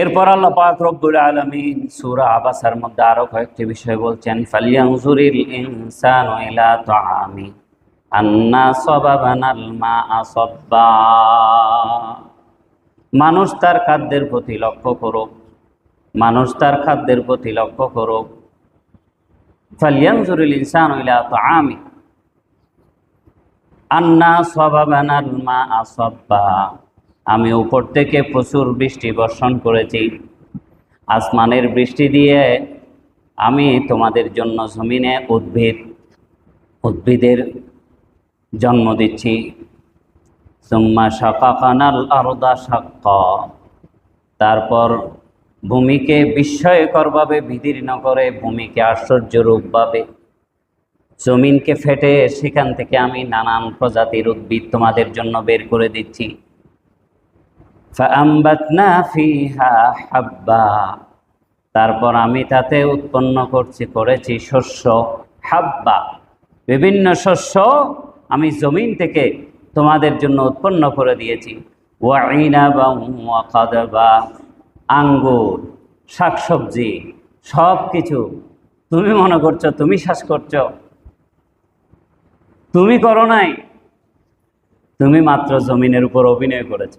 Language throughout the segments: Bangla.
এরপর আল্লাহ পাক রব্বুল আলামিন সূরা আবাসার মধ্যে আরও কয়েকটি বিষয় বলছেন, ফালিয়ানজুরিল ইনসানু ইলা তাআমি আন্না সাবাবানাল মাআ সাব্বা মানুষ তার খাদ্যের প্রতি লক্ষ্য করুক, মানুষ তার খাদ্যের প্রতি লক্ষ্য করুক। ফালিয়ানজুরিল ইনসানু ইলা তাআমি আন্না সাবাবানাল মাআ সাব্বা আমি উপর থেকে প্রচুর বৃষ্টি বর্ষণ করেছি। আসমানের বৃষ্টি দিয়ে আমি তোমাদের জন্য জমিনে উদ্ভিদ, উদ্ভিদের জন্ম দিচ্ছি। সুম্মা শাকাকানাল আরদা শাক্ক। তারপর ভূমিকে বিস্ময়করভাবে বিদীর্ণ করে ভূমিকে আশ্চর্যরূপভাবে জমিনকে ফেটে সেখান থেকে আমি নানান প্রজাতির উদ্ভিদ তোমাদের জন্য বের করে দিচ্ছি। তারপর আমি তাতে উৎপন্ন করছি, করেছি শস্য হাব্বা। বিভিন্ন শস্য আমি জমিন থেকে তোমাদের জন্য উৎপন্ন করে দিয়েছি। ওয়াইনাবা আঙ্গুর, শাকসবজি সব কিছু তুমি মনে করছ, তুমি শ্বাস করছ? তুমি করো নাই। তুমি মাত্র জমিনের উপর অভিনয় করেছ।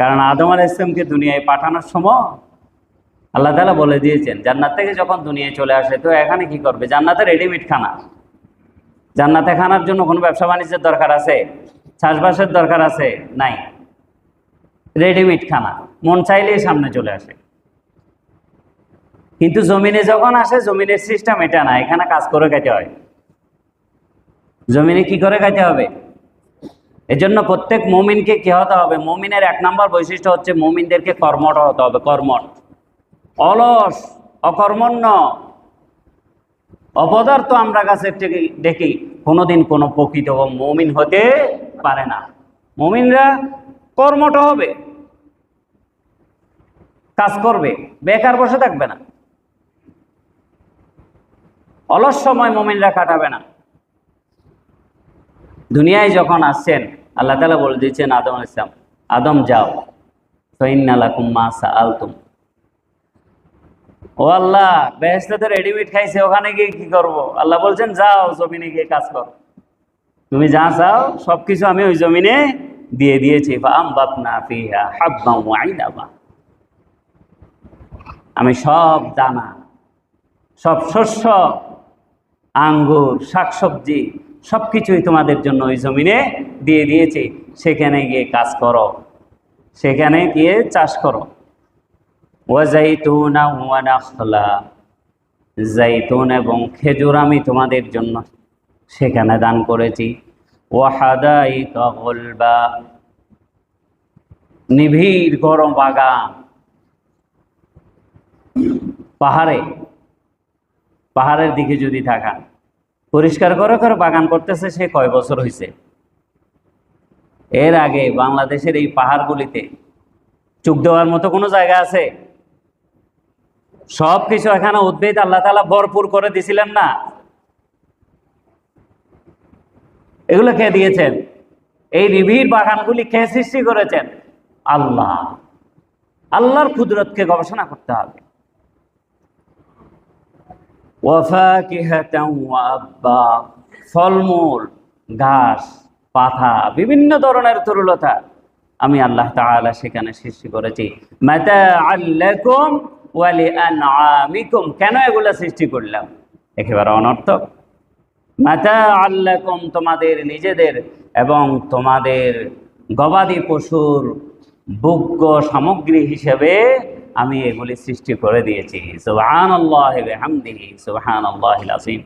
কারণ আদম আলাহ ইসলামকে দুনিয়ায় পাঠানোর সময় আল্লাহ তালা বলে দিয়েছেন, জান্নাত থেকে যখন দুনিয়ায় চলে আসে, তো এখানে কি করবে? জান্নাতে রেডিমেড খানা। জান্নাতে খানার জন্য কোনো ব্যবসা বাণিজ্যের দরকার আছে? চাষবাসের দরকার আছে? নাই। রেডিমেড খানা। মন চাইলেই সামনে চলে আসে। কিন্তু জমিনে যখন আসে, জমিনের সিস্টেম এটা না, এখানে কাজ করে খেতে হয়। জমিনে কি করে খাইতে হবে? এজন্য প্রত্যেক মমিনকে কি হতে হবে? মমিনের এক নম্বর বৈশিষ্ট্য হচ্ছে মমিনদেরকে কর্মঠ হতে হবে কর্মঠ অলস, অকর্মণ্য। অপদার্থ আমরা কাছে দেখি, কোনোদিন কোনো প্রকৃত মমিন হতে পারে না। মমিনরা কর্মঠ হবে, কাজ করবে, বেকার বসে থাকবে না। অলস সময় মমিনরা কাটাবে না। দুনিয়ায় যখন আসছেন আল্লাহ তালা বলে দিচ্ছেন আদম ইসলাম আদম, যাও। আলতুম ও আল্লাহ বেহেস্তাতে রেডিমেড খাইছে, ওখানে গিয়ে কি করব? আল্লাহ বলছেন, যাও, জমিনে গিয়ে কাজ করো। তুমি যা চাও সব কিছু আমি ওই জমিনে দিয়ে দিয়েছি। আমি সব দানা, সব শস্য, আঙ্গুর, শাকসবজি সব কিছুই তোমাদের জন্য ওই জমিনে দিয়ে দিয়েছি। সেখানে গিয়ে কাজ করো। সেখানে গিয়ে চাষ করো। ওয়াজাইতুনা ওয়ানাখলা জাইতুন এবং খেজুর আমি তোমাদের জন্য সেখানে দান করেছি। ওয়াহাদাইকা গলবা। নিবিড় গরম বাগান। পাহাড়ে। পাহাড়ের দিকে যদি থাকা পরিষ্কার করে করে, বাগান করতেছে সে কয় বছর হয়েছে এর আগে বাংলাদেশের এই পাহাড়গুলিতে চুক দেওয়ার মতো কোনো জায়গা আছে? সব কিছু এখানে উদ্ভিদ আল্লাহ তালা ভরপুর করে দিছিলেন না? এগুলো কে দিয়েছেন? এই নিবিড় বাগানগুলি কে সৃষ্টি করেছেন? আল্লাহ। আল্লাহর কুদরতকে গবেষণা করতে হবে। ফলমূল, ঘাস, পাতা, বিভিন্ন ধরনের তরুলতা আমি আল্লাহ তাআলা সেখানে সৃষ্টি করেছি। ওয়ালি কেন এগুলা সৃষ্টি করলাম? একেবারে অনর্থক। মাতা আল্লাকুম তোমাদের নিজেদের এবং তোমাদের গবাদি পশুর ভোগ্য সামগ্রী হিসেবে আমি এগুলি সৃষ্টি করে দিয়েছি। সুবহানাল্লাহি আল্লাহ হামদিহি সুবহানাল্লাহিল আসিম